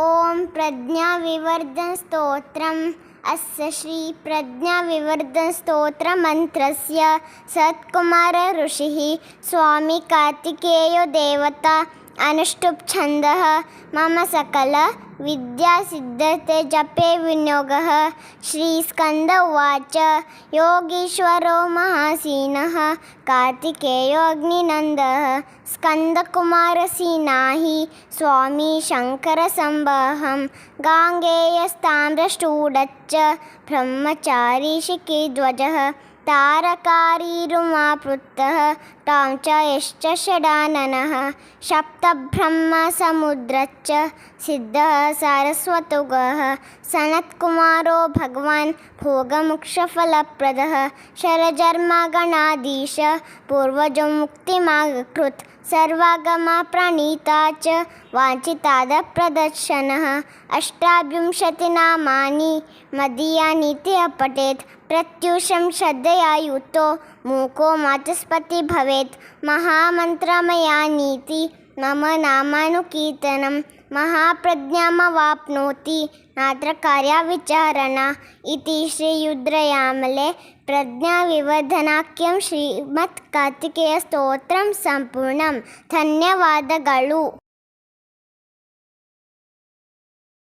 ॐ प्रज्ञाविवर्धनस्तोत्रम्। अस्य श्रीप्रज्ञाविवर्धनस्तोत्रमन्त्रस्य सत्कुमारऋषिः स्वामी कार्तिकेयो देवता अनुष्टुप छंद मम सकलविद्यासिद्धते जपे विनियोगः। श्रीस्कन्द उवाच योगीश्वरो महासीनः। कार्तिकेयो अग्निनन्दः स्कन्दकुमारसीनाहि। स्वामी शङ्करसम्बहं गाङ्गेयस्ताम्रष्टूडच्च ब्रह्मचारी शिखिध्वजः तारकारीरुमापृत्तः तां च यश्च षडाननः। सप्तब्रह्मसमुद्रच्च सिद्धः सारस्वतुगः। सनत्कुमारो भगवान् भोगमोक्षफलप्रदः। शरजर्मगणाधीश पूर्वजो मुक्तिमाकृत् सर्वागमप्रणीता च वाञ्छितादप्रदर्शनः। अष्टाविंशतिनामानि मदीयानीति अपठेत्। प्रत्यूषं श्रद्धया युक्तो मूको वाचस्पति भवेत्। महामन्त्रमयानीति మమ నామానుకీర్తనం మహాప్రజ్ఞామవాప్నోతి నాత్ర కార్యవిచారణ ఇది శ్రీయుద్రయామలే ಪ್ರಜ್ಞಾವಿವರ್ಧನಾಖ್ಯಂ ಶ್ರೀಮತ್ ಕಾರ್ತಿಕೇಯ ಸ್ತೋತ್ರಂ ಸಂಪೂರ್ಣಂ ಧನ್ಯವಾದಗಳು